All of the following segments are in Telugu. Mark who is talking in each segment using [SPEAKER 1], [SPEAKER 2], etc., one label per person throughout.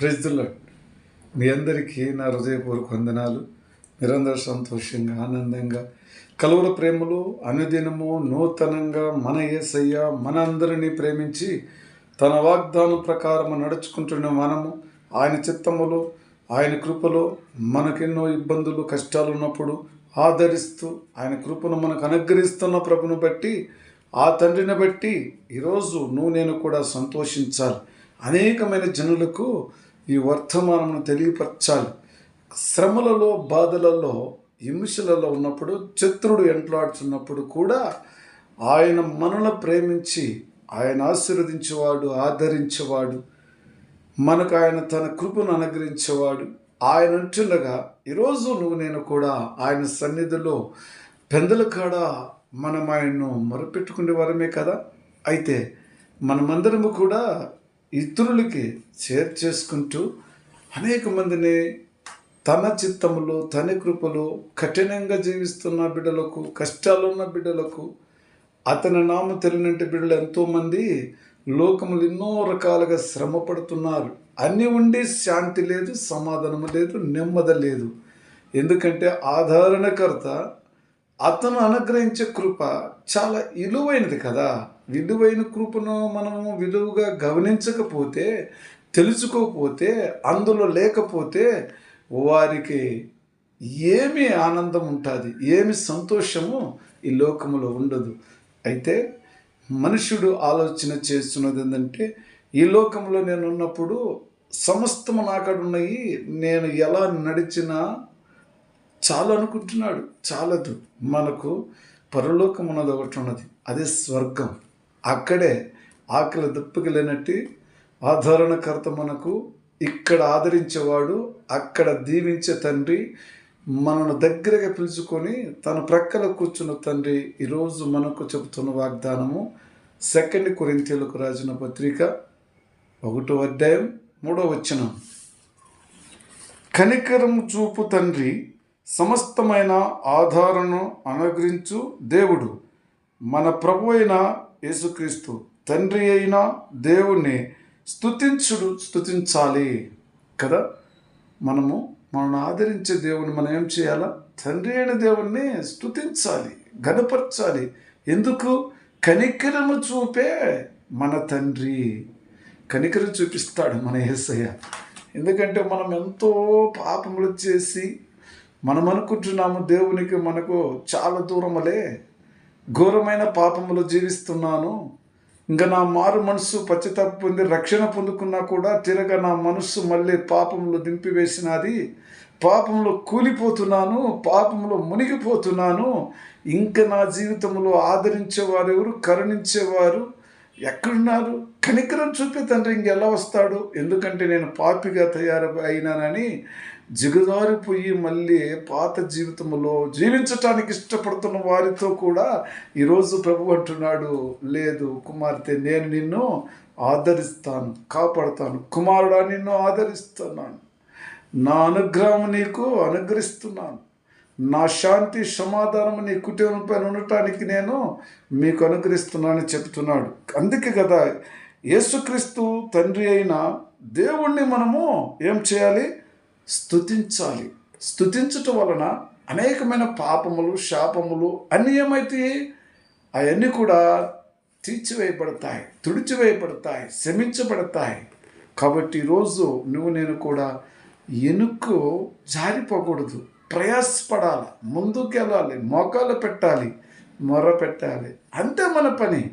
[SPEAKER 1] ప్రజలు మీ అందరికీ నా హృదయపూర్వక వందనాలు. నిరంతర సంతోషంగా ఆనందంగా కలువల ప్రేమలో అనుదినము నూతనంగా మన యేసయ్య మన అందరినీ ప్రేమించి తన వాగ్దానం ప్రకారం నడుచుకుంటున్న మనము ఆయన చిత్తములో ఆయన కృపలో మనకెన్నో ఇబ్బందులు కష్టాలు ఉన్నప్పుడు ఆదరిస్తూ ఆయన కృపను మనకు అనుగ్రహిస్తున్న ప్రభును బట్టి ఆ తండ్రిని బట్టి ఈరోజు నువ్వు నేను కూడా సంతోషించాలి. అనేకమైన జనులకు ఈ వర్తమానమును తెలియపరచాలి. శ్రమలలో బాధలలో హింసలలో ఉన్నప్పుడు శత్రుడు ఎంట్లాడుతున్నప్పుడు కూడా ఆయన మనల ప్రేమించి ఆయన ఆశీర్వదించేవాడు ఆదరించేవాడు మనకు ఆయన తన కృపను అనుగ్రహించేవాడు. ఆయన అంటుండగా ఈరోజు నువ్వు నేను కూడా ఆయన సన్నిధిలో పెందల కాడ మనం ఆయన్ను మొరపెట్టుకునే వారమే కదా? అయితే మనమందరము కూడా ఇతరులకి షేర్ చేసుకుంటూ అనేక మందిని తన చిత్తములు తన కృపలో కఠినంగా జీవిస్తున్న బిడ్డలకు కష్టాలున్న బిడ్డలకు అతని నామ తెలినంటి బిడ్డలు ఎంతోమంది లోకములు ఎన్నో రకాలుగా శ్రమ పడుతున్నారు అన్నీ ఉండి శాంతి లేదు సమాధానం లేదు నెమ్మది లేదు. ఎందుకంటే ఆధారణకర్త అతను అనుగ్రహించే కృప చాలా విలువైనది కదా. విలువైన కృపను మనము విలువగా గమనించకపోతే తెలుసుకోకపోతే అందులో లేకపోతే వారికి ఏమి ఆనందం ఉంటుంది ఏమి సంతోషము ఈ లోకములో ఉండదు. అయితే మనుషుడు ఆలోచన చేస్తున్నది ఏంటంటే ఈ లోకంలో నేను ఉన్నప్పుడు సమస్తము నాకడున్నాయి నేను ఎలా నడిచినా చాలా అనుకుంటున్నాడు. చాలదు. మనకు పరలోకం ఉన్నది ఒకటి ఉన్నది. అదే స్వర్గం. అక్కడే ఆకలి దుప్పకి లేనట్టు ఆదరణకర్త మనకు ఇక్కడ ఆదరించేవాడు అక్కడ దీవించే తండ్రి మనను దగ్గరగా పిలుచుకొని తన ప్రక్కల కూర్చున్న తండ్రి ఈరోజు మనకు చెబుతున్న వాగ్దానము సెకండ్ కొరింతీలకు రాసిన పత్రిక ఒకటో అధ్యాయం మూడో వచ్చిన కనికరము చూపు తండ్రి సమస్తమైన ఆధారను అనుగ్రహించు దేవుడు. మన ప్రభు అయిన యేసుక్రీస్తు తండ్రి అయిన దేవుణ్ణి స్తుతించుడు స్తుతించాలి కదా? మనము మనల్ని ఆదరించే దేవుని మనం ఏం చేయాలా? తండ్రి అయిన దేవుణ్ణి స్థుతించాలి గనపరచాలి ఎందుకు? కనికరము చూపే మన తండ్రి. కనికరం చూపిస్తాడు మన యేసయ్య ఎందుకంటే మనం ఎంతో పాపములు చేసి మనం అనుకుంటున్నాము దేవునికి మనకు చాలా దూరములే. ఘోరమైన పాపములు జీవిస్తున్నాను. ఇంకా నా మారు మనసు పశ్చాత్తాప పొంది రక్షణ పొందుకున్నా కూడా తిరగ నా మనస్సు మళ్ళీ పాపంలో దింపివేసినది. పాపంలో కూలిపోతున్నాను పాపంలో మునిగిపోతున్నాను. ఇంకా నా జీవితంలో ఆదరించేవారు ఎవరు? కరుణించేవారు ఎక్కడున్నారు? కనికరం చూపే తండ్రి ఇంకెలా వస్తాడు? ఎందుకంటే నేను పాపిగా తయారు అయినానని జిగుదారిపోయి మళ్ళీ పాత జీవితంలో జీవించటానికి ఇష్టపడుతున్న వారితో కూడా ఈరోజు ప్రభు అంటున్నాడు లేదు కుమార్తె నేను నిన్ను ఆదరిస్తాను కాపాడుతాను. కుమారుడా నిన్ను ఆదరిస్తున్నాను. నా అనుగ్రహం నీకు అనుగ్రహిస్తున్నాను. నా శాంతి సమాధానం నీ కుటుంబం పైన ఉండటానికి నేను మీకు అనుగ్రహిస్తున్నానని చెప్తున్నాడు. అందుకే కదా యేసుక్రీస్తు తండ్రి అయిన దేవుణ్ణి మనము ఏం చేయాలి? స్థుతించాలి స్థుతించటం వలన అనేకమైన పాపములు శాపములు అన్నీ ఏమైతాయి అవన్నీ కూడా తీర్చివేయబడతాయి తుడిచివేయబడతాయి శమించబడతాయి. కాబట్టి ఈరోజు నువ్వు నేను కూడా ఎనుక్కు జారిపోకూడదు. ప్రయాసపడాలి. ముందుకు వెళ్ళాలి మోకాలు పెట్టాలి. మొర పెట్టాలి. అంతే మన పని.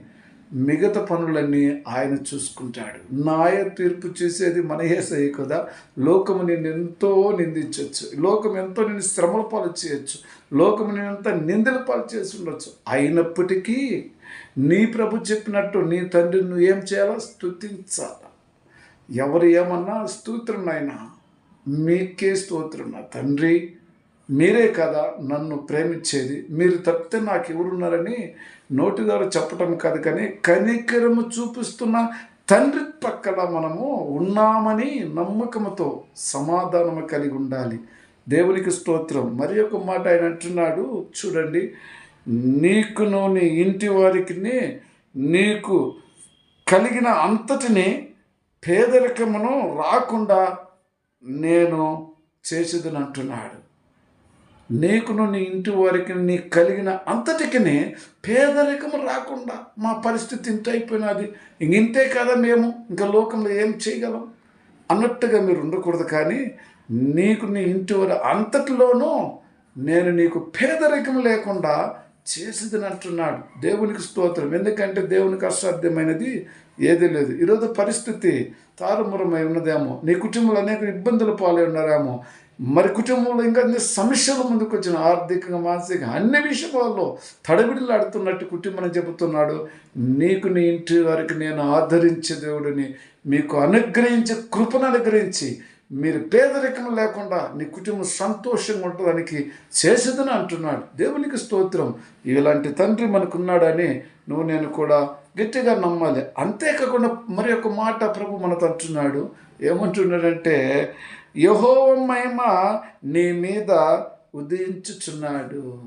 [SPEAKER 1] మిగతా పనులన్నీ ఆయన చూసుకుంటాడు. నాయ తీర్పు చేసేది మన ఏసయ్య కదా. లోకము నేను ఎంతో నిందించవచ్చు లోకం ఎంతో నేను శ్రమల పాలు చేయొచ్చు. లోకము నేను ఎంత నిందల పాలు చేసి ఉండొచ్చు. అయినప్పటికీ నీ ప్రభు చెప్పినట్టు నీ తండ్రిని నువ్వు ఏం చేయాలా? స్థుతించాలా ఎవరు ఏమన్నా స్తోత్రం నాయన మీకే స్తోత్రం. నా తండ్రి మీరే కదా నన్ను ప్రేమించేది. మీరు తప్పితే నాకు ఎవరున్నారని నోటి ద్వారా చెప్పటం కాదు కానీ కనికరము చూపిస్తున్న తండ్రి పక్కన మనము ఉన్నామని నమ్మకముతో సమాధానము కలిగి ఉండాలి. దేవునికి స్తోత్రం. మరి ఒక మాట ఆయన అంటున్నాడు చూడండి నీకును నీ ఇంటి వారికి నీకు కలిగిన అంతటిని పేదరికమును రాకుండా నేను చేసేదని అంటున్నాడు. నీకును నీ ఇంటి వారికి నీ కలిగిన అంతటికినే పేదరికం రాకుండా మా పరిస్థితి ఇంత అయిపోయినది. ఇంతే కదా మేము ఇంకా లోకంలో ఏం చేయగలం? అన్నట్టుగా మీరు ఉండకూడదు కానీ నీకు నీ ఇంటి వారి అంతటిలోనూ నేను నీకు పేదరికం లేకుండా చేసేదని అంటున్నాడు. దేవునికి స్తోత్రం. ఎందుకంటే దేవునికి అసాధ్యమైనది ఏదీ లేదు. ఈరోజు పరిస్థితి తారుమురమై ఉన్నదేమో. నీ కుటుంబంలో అనేక ఇబ్బందులు పాలై ఉన్నారేమో. మరి కుటుంబంలో ఇంకా అన్ని సమస్యలు ముందుకు వచ్చిన ఆర్థికంగా మానసికంగా అన్ని విషయాల్లో తడబిడిలాడుతున్నట్టు కుటుంబం చెబుతున్నాడు. నీకు నీ ఇంటి వారికి నేను ఆదరించే దేవుడిని మీకు అనుగ్రహించే కృపను అనుగ్రహించి మీరు పేదరికం లేకుండా నీ కుటుంబం సంతోషంగా ఉండడానికి చేసేదని అంటున్నాడు. దేవునికి స్తోత్రం. ఇలాంటి తండ్రి మనకున్నాడని నువ్వు నేను కూడా గట్టిగా నమ్మాలి. అంతేకాకుండా మరి ఒక మాట ప్రభు మనతో అంటున్నాడు. ఏమంటున్నాడంటే యహోవం మహిమ నీ మీద ఉదయించుచున్నాడు.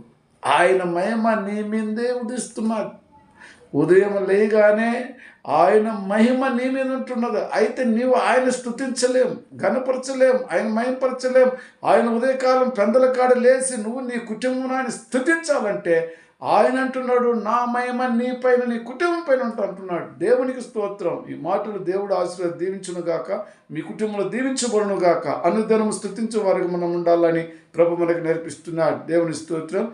[SPEAKER 1] ఆయన మహిమ నీ మీదే ఉదిస్తున్నాడు ఉదయం లేగానే ఆయన మహిమ నీ మీద ఉంటున్నది అయితే నీవు ఆయన స్థుతించలేం గనపరచలేం ఆయన మహిమపరచలేం ఆయన ఉదయకాలం పెందల కాడ లేచి నువ్వు నీ కుటుంబాన్ని స్థుతించాలంటే ఆయన అంటున్నాడు నా మహిమ నీ పైన నీ కుటుంబం పైన ఉంటా అంటున్నాడు. దేవునికి స్తోత్రం. ఈ మాటలు దేవుడు ఆశీర్వాద దీవించును గాక మీ కుటుంబంలో దీవించబడును గాక. అనుదినము స్థుతించే వారికి మనం ఉండాలని ప్రభు మనకు నేర్పిస్తున్నాడు. దేవుని స్తోత్రం.